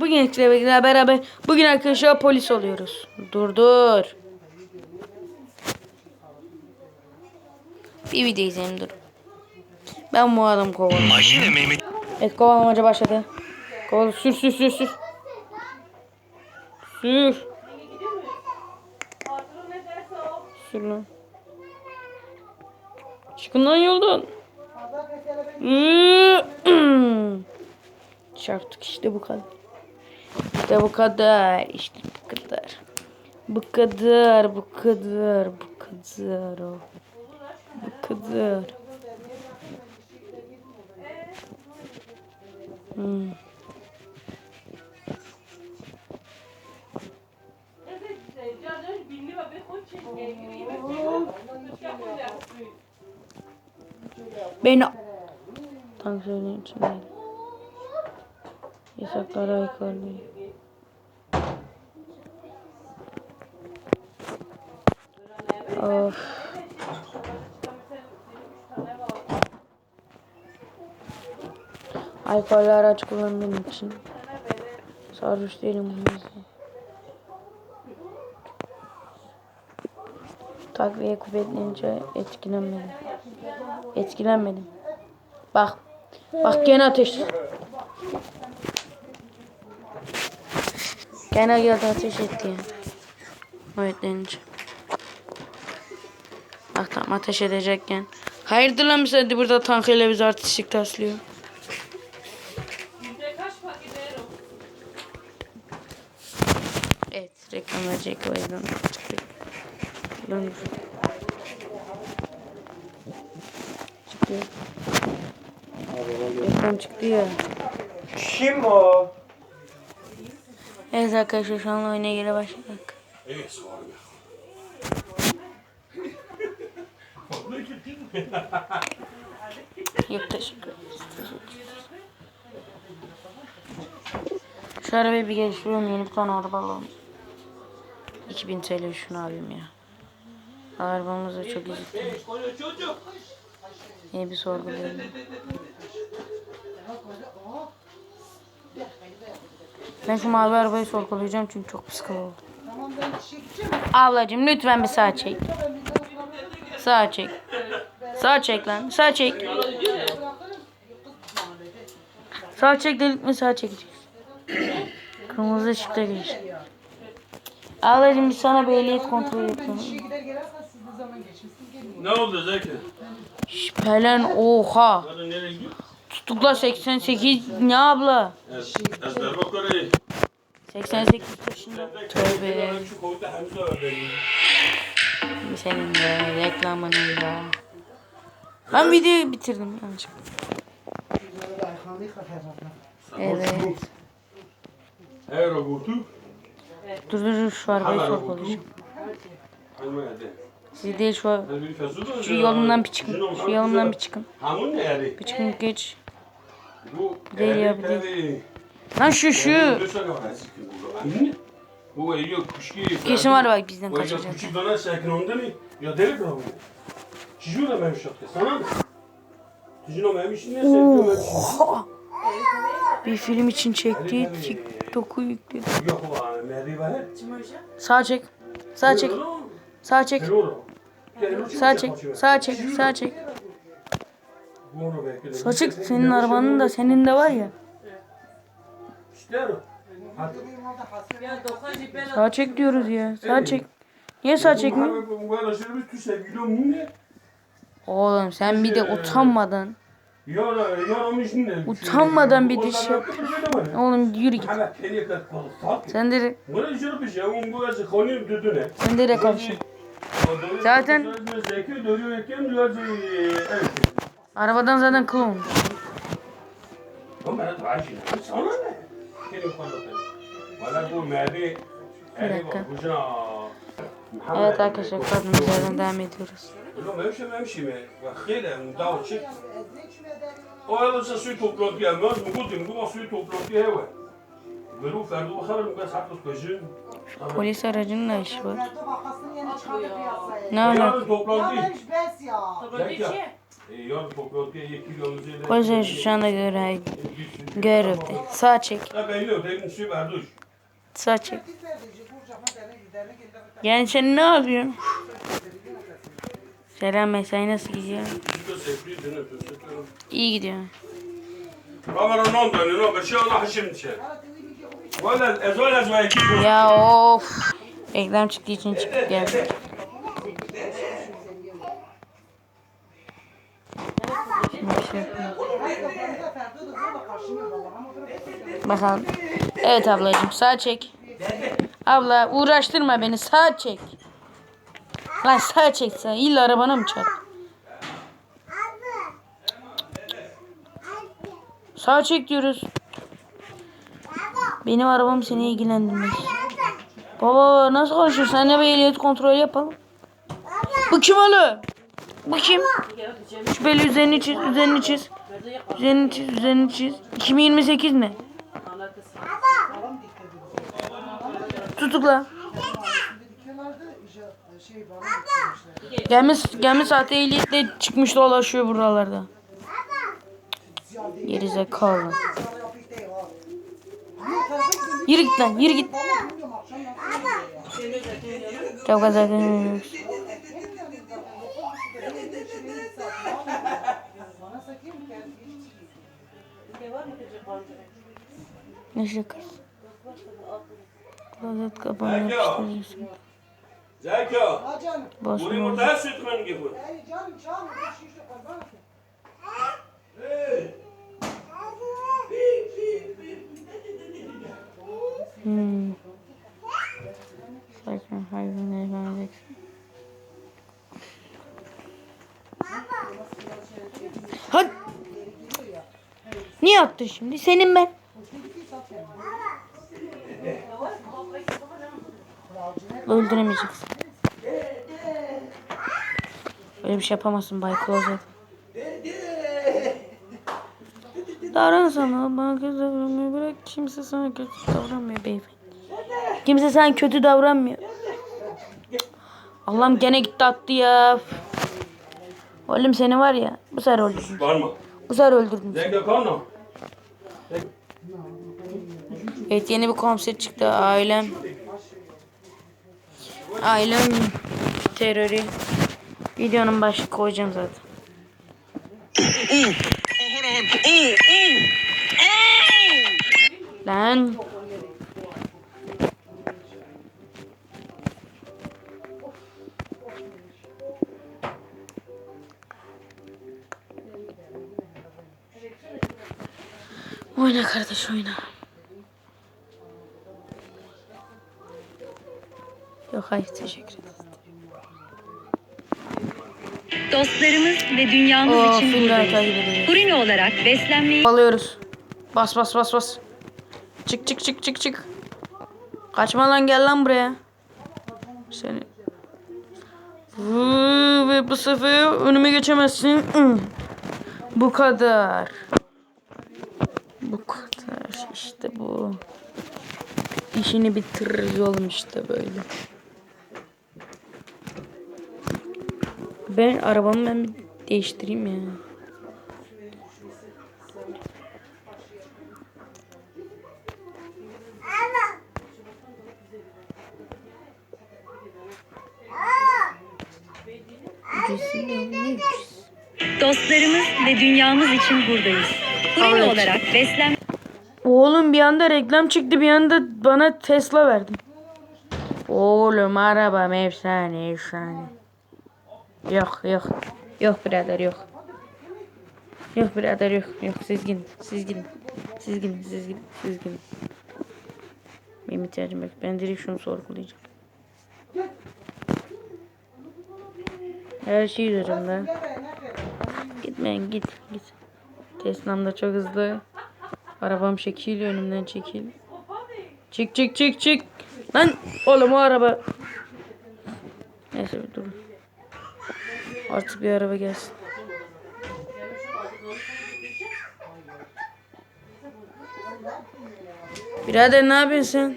Bugün ekiple beraber bugün arkadaşlar polis oluyoruz. Dur dur. Bir video izleyelim dur. Ben bu. Yine Mehmet Evet kovalamaca başladı. Kovala sür sür sür sür. Sür. Sür lan. Çıkın lan yoldan. Çarptık işte bu kadar. İşte bu kadar. İşte bu kadar. Bu kadar, bu kadar, bu kadar. o. Bu kadar. Hmm. Beni Tansiyonun içinde. Yasaklara aykırı. Of. Alkollü araç kullandığım için sarhoş değilim bu yüzden. Takviye kuvvetlenince etkilenmedim. Etkilenmedim. Bak. Bak gene ateş. Gene geldi ateş etti ya. Kuvvetlenince. Bak tam ateş edecekken. Hayırdır lan hadi burada tankıyla biz artistlik taslıyor. Evet reklam verecek o yüzden. Lan. Çıktı. Reklam çıktı ya. Kim o? Evet arkadaşlar şu an oyuna geri başladık. Yok teşekkür ederiz. Şu arabayı bir geliştiriyorum yeni bir tane araba alalım. 2000 TL şunu alayım ya. Arabamız da çok iyi. Yeni bir sorgulayalım. Ben şu mavi arabayı sorgulayacağım çünkü çok psikoz oldu. Ablacım lütfen bir sağ çek. Sağ çek. Sağ çek lan. Sağ çek. Sağ çek dedik mi sağ çekeceğiz. Kırmızı ışıkta geç. Ablacım biz sana bir ehliyet kontrolü yapalım. Ne oldu Zeki? Şüphelen oha. Nereye gidiyor? Tutukla 88 ne abla? Ezber bak orayı. 88 yaşında. Tövbe. Senin de reklamını ya. Ben videoyu bitirdim yanlışlıkla. Evet. Her o kutu. Dur dur dur şu arabayı. Hanım hadi. Siz değil şu da- şu yolundan bir çıkın. Şu yolundan bir çıkın. Bir çıkın geç. Bu Değil ya, bu değil. Lan şu şu. Bu yok kuşki. Kesin var bak bizden Bu kaçacak. kuşki bana sakin onda ne? Ya deli bravo. Çiziyor da ben şapka. Sana mı? Çiziyor da ben şimdi ne sevdim Oha. Bir film için çekti. TikTok'u yükledi. Yok bu Mehdi var. Sağ çek. Sağ çek. Sağ çek. Sağ çek. Sağ çek. Sağ çek. Sağ çek. Senin arabanın da senin de var ya. Sağ çek diyoruz ya. Sağ çek. Niye sağ çekmiyor? Oğlum sen bir de utanmadan. Utanmadan bir diş yap. Oğlum yürü git. Sen de sen de karşı. Zaten arabadan zaten kıl olmuş. Bir dakika. Evet arkadaşlar kaldığımız yerden devam ediyoruz. Ulan memşe memşe mi? Bak hele dav çık. O alırsa suyu toplantı gelmez mi? Bu bu suyu toplantı heve. Beru ferdu bakar mı? Kaç haklı kızın. Polis aracının ne işi var? Ne Yarın alaka? toplantı. Ya beş E. Koy sen şu anda göre. Görüldü. Sağ çek. Sağ çek. Yani sen ne yapıyorsun? Selam mesai nasıl gidiyor? İyi gidiyor. Şey şey. Ya of. Reklam çıktığı için çıkıp geldi. Bir şey yapayım. Bakalım. Evet ablacığım sağ çek. Abla uğraştırma beni sağ çek. Lan sağ çek sağ. İlla arabana mı çarp? Sağ çek diyoruz. Benim arabam seni ilgilendirmez. Baba nasıl konuşuyorsun? Seninle bir ehliyet kontrolü yapalım. Bu kim oğlum? Bu kim? Şüpheli üzerini çiz, üzerini çiz. Üzerini çiz, üzerini çiz. 2028 ne? Tutukla. Gelme, gelme saati ehliyetle çıkmış dolaşıyor buralarda. Gerizekalı. Yürü git lan, yürü git. Çok gaza Ne şakası? Klozet kapağını yapıştırıyorsun. Zeki, bu yumurtaya süt mü gibi? Hmm. Niye attın şimdi? Senin ben. Öldüremeyeceksin. Öyle bir şey yapamazsın Bay Klozet. Davran sana bana kötü davranmıyor. Bırak kimse sana kötü davranmıyor beyefendi. Kimse sana kötü davranmıyor. Allah'ım gene gitti attı ya. Oğlum seni var ya bu sefer öldürdüm. Var mı? Bu sefer öldürdüm. Zeki kano. Evet yeni bir konser çıktı ailem. Ailem terörü. Videonun başı koyacağım zaten. Lan. Oyna kardeş oyna. Yok hayır teşekkür ederim. Dostlarımız ve dünyamız Oo, için filmler buradayız. Purina olarak beslenmeyi Alıyoruz. Bas bas bas bas. Çık çık çık çık çık. Kaçma lan gel lan buraya. Seni. Vuu, Ve bu sefer önüme geçemezsin. Hı. Bu kadar. Bu kadar. İşte bu. İşini bitiririz oğlum işte böyle. Ben arabamı ben bir değiştireyim ya. dostlarımız ve dünyamız için buradayız. Purina Evet. olarak beslen Oğlum bir anda reklam çıktı bir anda bana Tesla verdi. Oğlum arabam efsane efsane. Yok yok. Yok birader yok. Yok birader yok. Yok siz gidin. Siz gidin. Siz gidin. Siz gidin. Siz gidin. Benim ihtiyacım yok. Ben direkt şunu sorgulayacağım. Her şey üzerimde. Gitmeyin git git. Tesla'm da çok hızlı. Arabam şekil önümden çekil. Çık çık çık çık. Lan oğlum o araba. Artık bir araba gelsin. Birader ne yapıyorsun sen?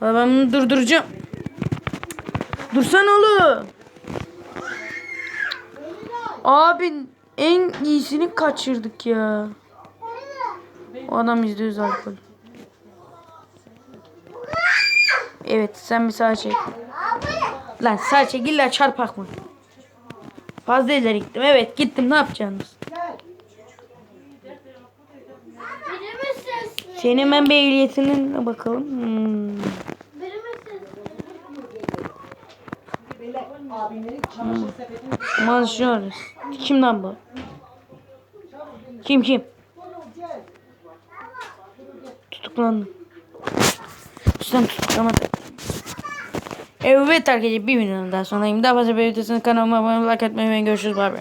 Valla Ben bunu durduracağım. Dursana oğlum. Abi en iyisini kaçırdık ya. O adam yüzde yüz alkol. Evet sen bir sağa çek. Lan sağa çek illa çarpak mı? Fazla ileri gittim. Evet gittim ne yapacaksınız? Senin ben bir bakalım. Hmm. Manşıyoruz. Kim lan bu? Kim kim? Tutuklandım. Sen tutuklamadı. Evet arkadaşlar bir videonun daha sonrayım. Daha fazla videosunu kanalıma abone olmayı, like atmayı ve görüşürüz. Bay bay.